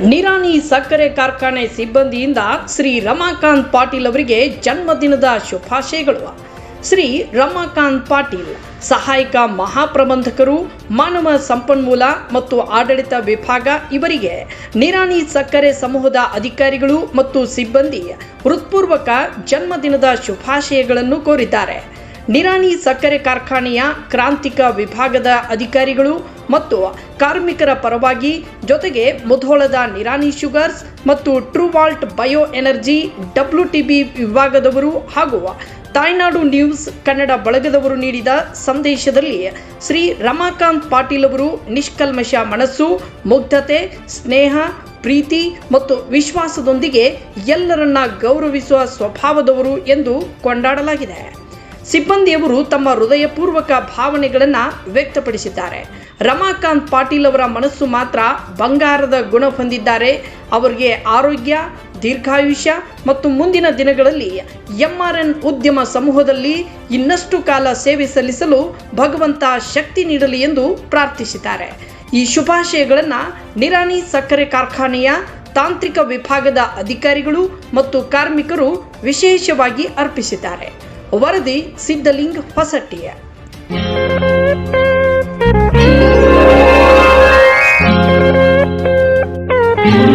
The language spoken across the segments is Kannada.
ನಿರಾಣಿ ಸಕ್ಕರೆ ಕಾರ್ಖಾನೆ ಸಿಬ್ಬಂದಿಯಿಂದ ಶ್ರೀ ರಮಾಕಾಂತ್ ಪಾಟೀಲ್ ಅವರಿಗೆ ಜನ್ಮದಿನದ ಶುಭಾಶಯಗಳು. ಶ್ರೀ ರಮಾಕಾಂತ್ ಪಾಟೀಲ್, ಸಹಾಯಕ ಮಹಾಪ್ರಬಂಧಕರು, ಮಾನವ ಸಂಪನ್ಮೂಲ ಮತ್ತು ಆಡಳಿತ ವಿಭಾಗ ಇವರಿಗೆ ನಿರಾಣಿ ಸಕ್ಕರೆ ಸಮೂಹದ ಅಧಿಕಾರಿಗಳು ಮತ್ತು ಸಿಬ್ಬಂದಿ ಹೃತ್ಪೂರ್ವಕ ಜನ್ಮದಿನದ ಶುಭಾಶಯಗಳನ್ನು ಕೋರಿದ್ದಾರೆ. ನಿರಾಣಿ ಸಕ್ಕರೆ ಕಾರ್ಖಾನೆಯ ಕ್ರಾಂತಿಕ ವಿಭಾಗದ ಅಧಿಕಾರಿಗಳು ಮತ್ತು ಕಾರ್ಮಿಕರ ಪರವಾಗಿ ಜೊತೆಗೆ ಮುಧೋಳದ ನಿರಾನಿ ಶುಗರ್ಸ್ ಮತ್ತು TruAlt bio energy, W TB ವಿಭಾಗದವರು ಹಾಗೂ ತಾಯ್ನಾಡು ನ್ಯೂಸ್ ಕನ್ನಡ ಬಳಗದವರು ನೀಡಿದ ಸಂದೇಶದಲ್ಲಿ ಶ್ರೀ ರಮಾಕಾಂತ್ ಪಾಟೀಲ್ ಅವರು ನಿಷ್ಕಲ್ಮಶ ಮನಸ್ಸು, ಮುಗ್ಧತೆ, ಸ್ನೇಹ, ಪ್ರೀತಿ ಮತ್ತು ವಿಶ್ವಾಸದೊಂದಿಗೆ ಎಲ್ಲರನ್ನ ಗೌರವಿಸುವ ಸ್ವಭಾವದವರು ಎಂದು ಕೊಂಡಾಡಲಾಗಿದೆ. ಸಿಬ್ಬಂದಿಯವರು ತಮ್ಮ ಹೃದಯಪೂರ್ವಕ ಭಾವನೆಗಳನ್ನು ವ್ಯಕ್ತಪಡಿಸಿದ್ದಾರೆ. ರಮಾಕಾಂತ್ ಪಾಟೀಲ್ ಅವರ ಮನಸ್ಸು ಮಾತ್ರ ಬಂಗಾರದ ಗುಣ ಹೊಂದಿದ್ದಾರೆ. ಅವರಿಗೆ ಆರೋಗ್ಯ, ದೀರ್ಘಾಯುಷ್ಯ ಮತ್ತು ಮುಂದಿನ ದಿನಗಳಲ್ಲಿ ಎಂಆರ್ಎನ್ ಉದ್ಯಮ ಸಮೂಹದಲ್ಲಿ ಇನ್ನಷ್ಟು ಕಾಲ ಸೇವೆ ಸಲ್ಲಿಸಲು ಭಗವಂತ ಶಕ್ತಿ ನೀಡಲಿ ಎಂದು ಪ್ರಾರ್ಥಿಸಿದ್ದಾರೆ. ಈ ಶುಭಾಶಯಗಳನ್ನು ನಿರಾಣಿ ಸಕ್ಕರೆ ಕಾರ್ಖಾನೆಯ ತಾಂತ್ರಿಕ ವಿಭಾಗದ ಅಧಿಕಾರಿಗಳು ಮತ್ತು ಕಾರ್ಮಿಕರು ವಿಶೇಷವಾಗಿ ಅರ್ಪಿಸಿದ್ದಾರೆ. ವರದಿ ಸಿದ್ಧಲಿಂಗ್ ಹೊಸಟ್ಟಿಯ La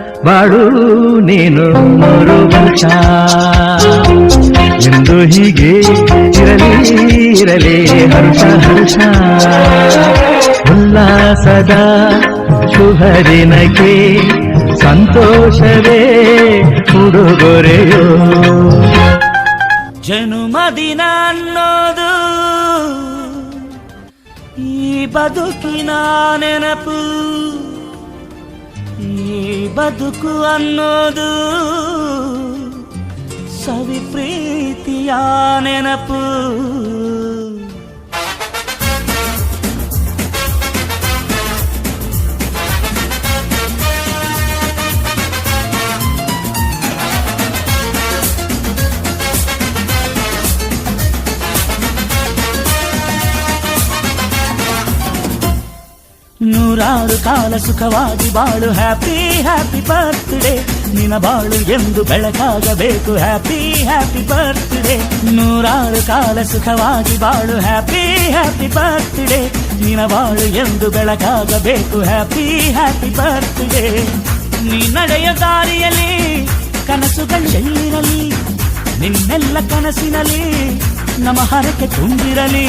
ಬಾಳು, ನೀನು ಮರು ವರ್ಷ ಎಂದು ಹೀಗೆ ಇರಲಿ ಇರಲಿ, ಹರ್ಷ ಹರ್ಷ. ಉಲ್ಲಾಸದ ಶುಭರಿನಕ್ಕೆ ಸಂತೋಷವೇ ಉಡುಗೊರೆಯೋ. ಜನುಮದಿನ ಅನ್ನೋದು ಈ ಬದುಕಿನ ನೆನಪು. ಈ ಬದುಕು ಅನ್ನೋದು ಸವಿ ಪ್ರೀತಿಯ ನೆನಪು ನೂರಾರು ಕಾಲ ಸುಖವಾಗಿ ಬಾಳು. ಹ್ಯಾಪಿ ಹ್ಯಾಪಿ ಬರ್ತ್ಡೇ ನಿನ ಬಾಳು ಎಂದು ಬೆಳಕಾಗಬೇಕು. ಹ್ಯಾಪಿ ಹ್ಯಾಪಿ ಬರ್ತ್ಡೇ ನೂರಾರು ಕಾಲ ಸುಖವಾಗಿ ಬಾಳು. ಹ್ಯಾಪಿ ಹ್ಯಾಪಿ ಬರ್ತ್ಡೇ ನಿನ ಬಾಳು ಎಂದು ಬೆಳಕಾಗಬೇಕು. ಹ್ಯಾಪಿ ಹ್ಯಾಪಿ ಬರ್ತ್ಡೇ ನೀ ನಡೆಯ ದಾರಿಯಲ್ಲಿ ಕನಸುಗಳು ನಿನ್ನೆಲ್ಲ ಕನಸಿನಲ್ಲಿ ನಮ್ಮ ಹರಕೆ ತುಂಬಿರಲಿ.